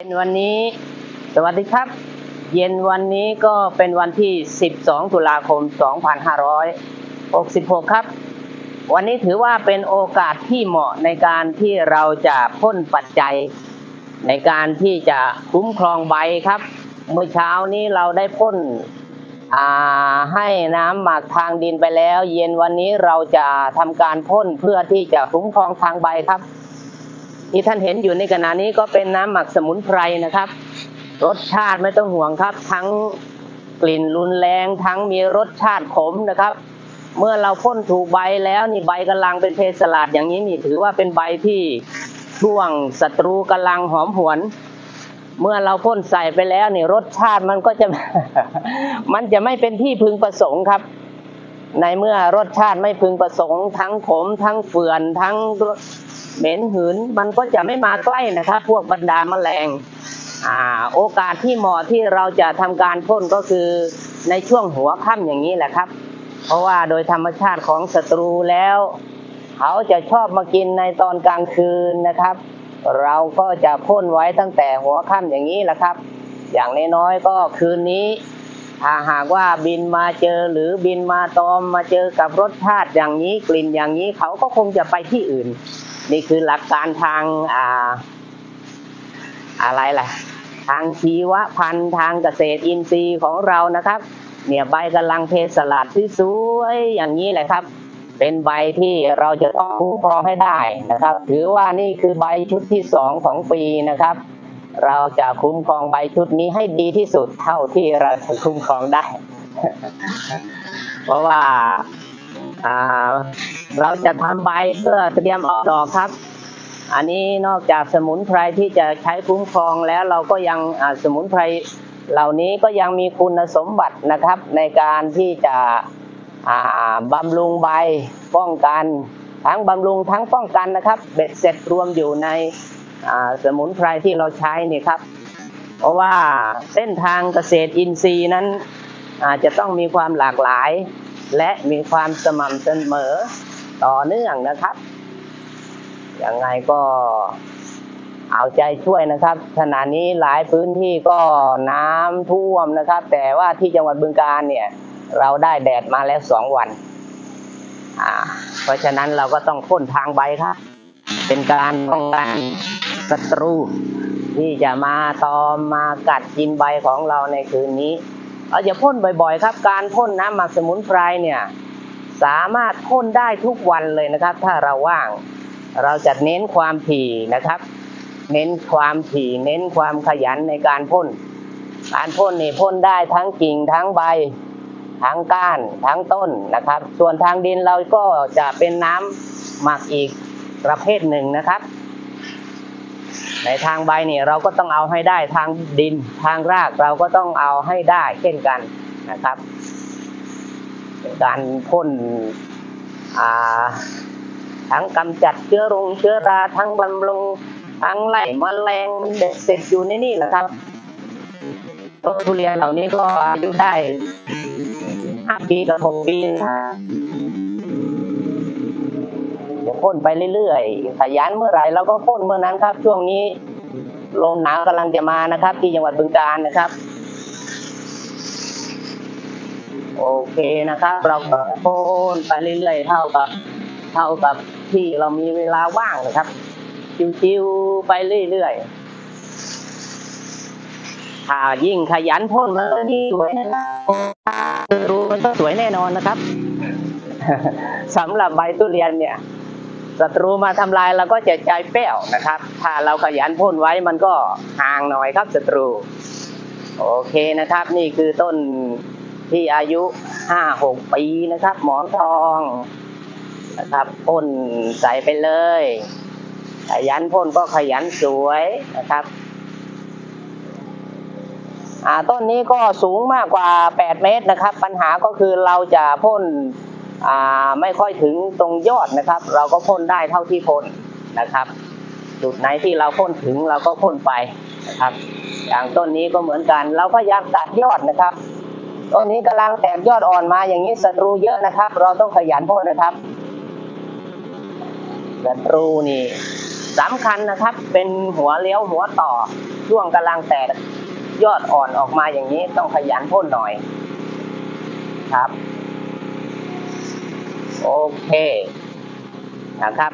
เย็นวันนี้สวัสดีครับ เย็นวันนี้ก็เป็นวันที่ 12 ตุลาคม 2566 ครับ วันนี้ถือว่าเป็นโอกาสที่เหมาะในการที่เราจะพ่นปัจจัย ในการที่จะคุ้มครองใบครับ เมื่อเช้านี้เราได้พ่นให้น้ำหมักทางดินไปแล้ว เย็นวันนี้เราจะทำการพ่นเพื่อที่จะคุ้มครองทางใบครับ ที่ท่านเห็นอยู่ในขณะนี้ก็เป็นน้ำหมักสมุนไพรนะครับ รสชาติไม่ต้องห่วงครับ ทั้งกลิ่นรุนแรงทั้งมีรสชาติขมนะครับ เมื่อเราพ่นถูกใบแล้วนี่ใบกำลังเป็นเพสลาดอย่างนี้นี่ถือว่าเป็นใบที่ช่วงศัตรูกำลังหอมหวน เมื่อเราพ่นใส่ไปแล้วนี่รสชาติมันก็จะ มันจะไม่เป็นที่พึงประสงค์ครับ ในเมื่อรสชาติไม่พึงประสงค์ ทั้งขมทั้งเฟื่อนทั้งเหม็นหืน มันก็จะไม่มาใกล้นะครับพวกบรรดาแมลงอโอกาสที่เหมาะที่เราจะทำการพ่นก็คือในช่วงหัวค่ำอย่างนี้แหละครับ เพราะว่าโดยธรรมชาติของศัตรูแล้ว เขาจะชอบมากินในตอนกลางคืนนะครับ เราก็จะพ่นไว้ตั้งแต่หัวค่ำอย่างนี้แหละครับ อย่างน้อยๆก็คืนนี้ ถ้าหากว่าบินมาเจอหรือบินมาตอมมาเจอกับรสชาติอย่างนี้กลิ่นอย่างนี้เขาก็คงจะไปที่อื่น นี่คือหลักการทางอ่าอะไรล่ะ ทางชีวพันธุ์ทางเกษตรอินทรีย์ของเรานะครับ เนี่ยใบกำลังเพสลัดที่สวยๆอย่างนี้แหละครับ เป็นใบที่เราจะต้องคุ้มครองให้ได้นะครับ ถือว่านี่คือใบชุดที่สองของปีนะครับ เราจะคุ้มครองใบชุดนี้ให้ดีที่สุดเท่าที่เราจะคุ้มครองได้ เพราะว่าเราจะทำใบเพื่อเตรียมออกดอกครับ อันนี้นอกจากสมุนไพรที่จะใช้คุ้มครองแล้วเราก็ยังสมุนไพรเหล่านี้ก็ยังมีคุณสมบัตินะครับ ในการที่จะบำรุงใบป้องกัน ทั้งบำรุงทั้งป้องกันนะครับ เบ็ดเสร็จรวมอยู่ใน สมุนไพรที่เราใช้นี่ครับ เพราะว่าเส้นทางเกษตรอินทรีย์นั้นอาจจะต้องมีความหลากหลาย และมีความสม่ำเสมอต่อเนื่องนะครับยังไงก็เอาใจช่วยนะครับ ขณะนี้หลายพื้นที่ก็น้ำท่วมนะครับ แต่ว่าที่จังหวัดบึงกาฬเนี่ย เราได้แดดมาแล้วสองวัน เพราะฉะนั้นเราก็ต้องพ่นทางใบครับ เป็นการป้องกันศัตรู ที่จะมาตอมมากัดกินใบของเราในคืนนี้เราจะพ่นบ่อยๆ ครับ การพ่นน้ำหมักสมุนไพรเนี่ยสามารถพ่นได้ทุกวันเลยนะครับ ถ้าเราว่าง เราจะเน้นความถี่นะครับ เน้นความถี่เน้นความขยันในการพ่นการพ่นนี่พ่นได้ทั้งกิ่งทั้งใบ ทั้งก้านทั้งต้นนะครับ ส่วนทางดินเราก็จะเป็นน้ำหมักอีก ประเภทหนึ่งนะครับ ในทางใบเนี่ยเราก็ต้องเอาให้ได้ทางดินทางรากเราก็ต้องเอาให้ได้เช่นกันนะครับเป็นการพ่นทั้งกำจัดเชื้อรงเชื้อราทั้งบำรุงทั้งไล่แมลงมันเด็ดเสร็จอยู่ในนี่แหละครับต้นทุเรียนเหล่านี้ก็อายุได้ห้าปีกับหกปี นะพ่นไปเรื่อยๆขยันเมื่อไหร่เราก็พ่นเมื่อนั้นครับ ช่วงนี้ลมหนาวกำลังจะมานะครับ ที่จังหวัดบึงกาฬนะครับ โอเคนะครับ เราก็พ่นไปเรื่อยๆ เท่ากับ เท่ากับที่เรามีเวลาว่างนะครับชิวๆไปเรื่อยๆถ้ายิ่งขยันพ่นมันก็ยิ่งสวยนะครับรู้มันก็สวยแน่นอนนะครับสำหรับใบทุเรียนเนี่ย ศัตรูมาทำลายเราก็จะใจแป้วนะครับ ถ้าเราขยันพ่นไว้มันก็ห่างหน่อยครับศัตรู โอเคนะครับ นี่คือต้นที่อายุห้าหกปีนะครับ หมอนทองนะครับพ่นใส่ไปเลย ขยันพ่นก็ขยันสวยนะครับต้นนี้ก็สูงมากกว่า 8 เมตรนะครับ ปัญหาก็คือเราจะพ่น ไม่ค่อยถึงตรงยอดนะครับ เราก็พ่นได้เท่าที่พ่นนะครับ จุดไหนที่เราพ่นถึงเราก็พ่นไปนะครับ อย่างต้นนี้ก็เหมือนกัน เราก็อยากตัดยอดนะครับต้นนี้กำลังแตกยอดอ่อนมาอย่างนี้ศัตรูเยอะนะครับ เราต้องขยันพ่นนะครับศัตรูนี่สำคัญนะครับ เป็นหัวเลี้ยวหัวต่อช่วงกำลังแตกยอดอ่อนออกมาอย่างนี้ต้องขยันพ่นหน่อยครับ โอเคนะครับ